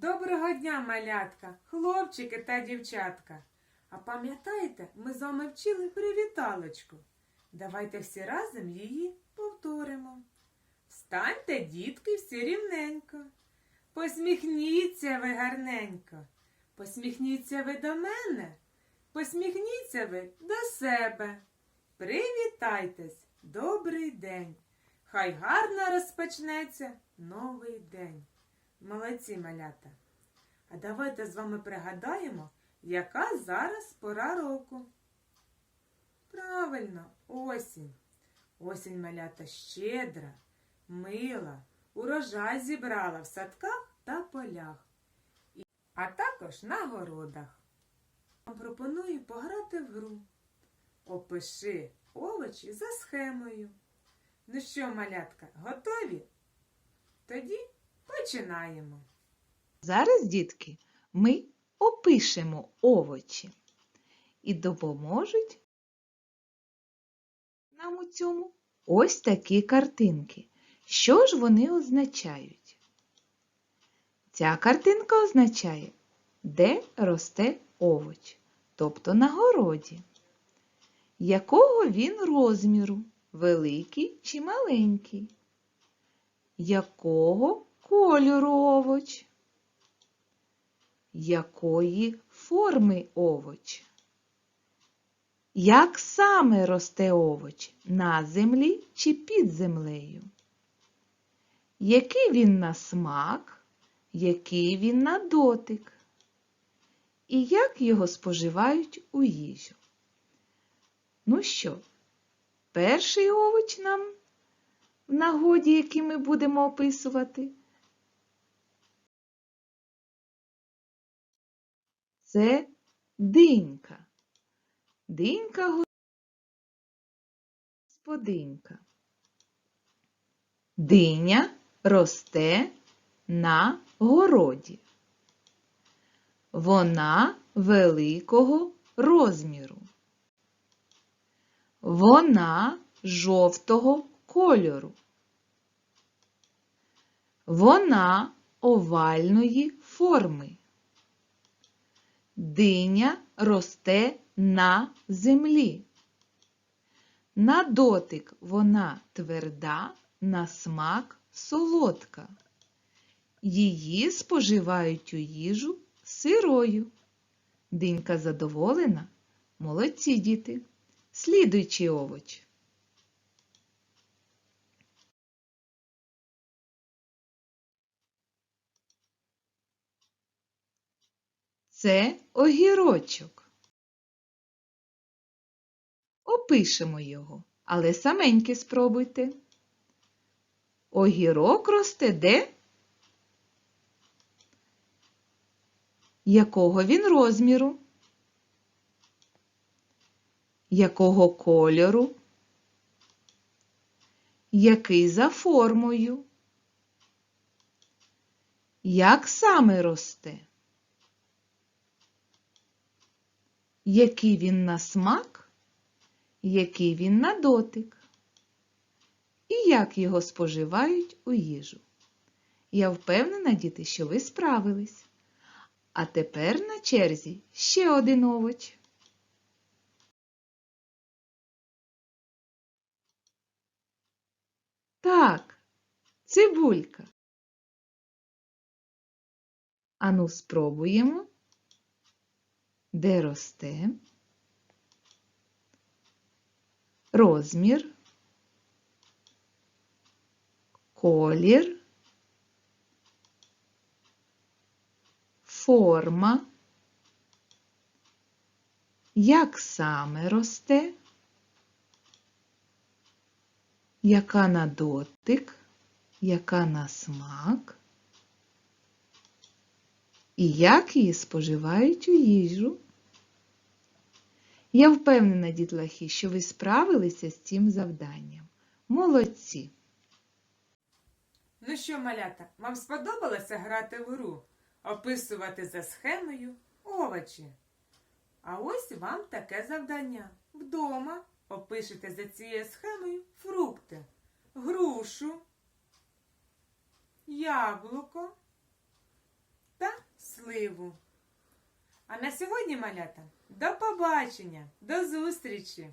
Доброго дня, малятка, хлопчики та дівчатка. А пам'ятаєте, ми з вами вчили привіталочку. Давайте всі разом її повторимо. Встаньте, дітки, всі рівненько. Посміхніться ви гарненько. Посміхніться ви до мене. Посміхніться ви до себе. Привітайтесь, добрий день. Хай гарно розпочнеться новий день. Молодці малята. А давайте з вами пригадаємо, яка зараз пора року. Правильно, осінь. Осінь малята щедра, мила, урожай зібрала в садках та полях, а також на городах. Вам пропоную пограти в гру. Опиши овочі за схемою. Ну що, малятка, готові? Тоді починаємо. Зараз, дітки, ми опишемо овочі і допоможуть нам у цьому ось такі картинки. Що ж вони означають? Ця картинка означає, де росте овоч, тобто на городі. Якого він розміру, великий чи маленький? Якого кольору овоч? Якої форми овоч? Як саме росте овоч? На землі чи під землею? Який він на смак, який він на дотик? І як його споживають у їжу? Ну що, перший овоч нам в нагоді, який ми будемо описувати, це динька. Динька господинька. Диня росте на городі. Вона великого розміру. Вона жовтого кольору. Вона овальної форми. Диня росте на землі. На дотик вона тверда, на смак солодка. Її споживають у їжу сирою. Динька задоволена? Молодці діти. Слідуючий овоч. Це огірочок. Опишемо його, але саменьки спробуйте. Огірок росте де? Якого він розміру? Якого кольору? Який за формою? Як саме росте? Який він на смак? Який він на дотик? І як його споживають у їжу? Я впевнена, діти, що ви справились. А тепер на черзі ще один овоч. Так, цибулька. Ану, спробуємо. Де росте? Розмір, колір, форма, як саме росте, яка на дотик, яка на смак, і як її споживають у їжу. Я впевнена, дітлахи, що ви справилися з цим завданням. Молодці! Ну що, малята, вам сподобалося грати в гру? Описувати за схемою овочі. А ось вам таке завдання. Вдома опишете за цією схемою фрукти, грушу, яблуко та щасливу. А на сьогодні, малята, до побачення, до зустрічі!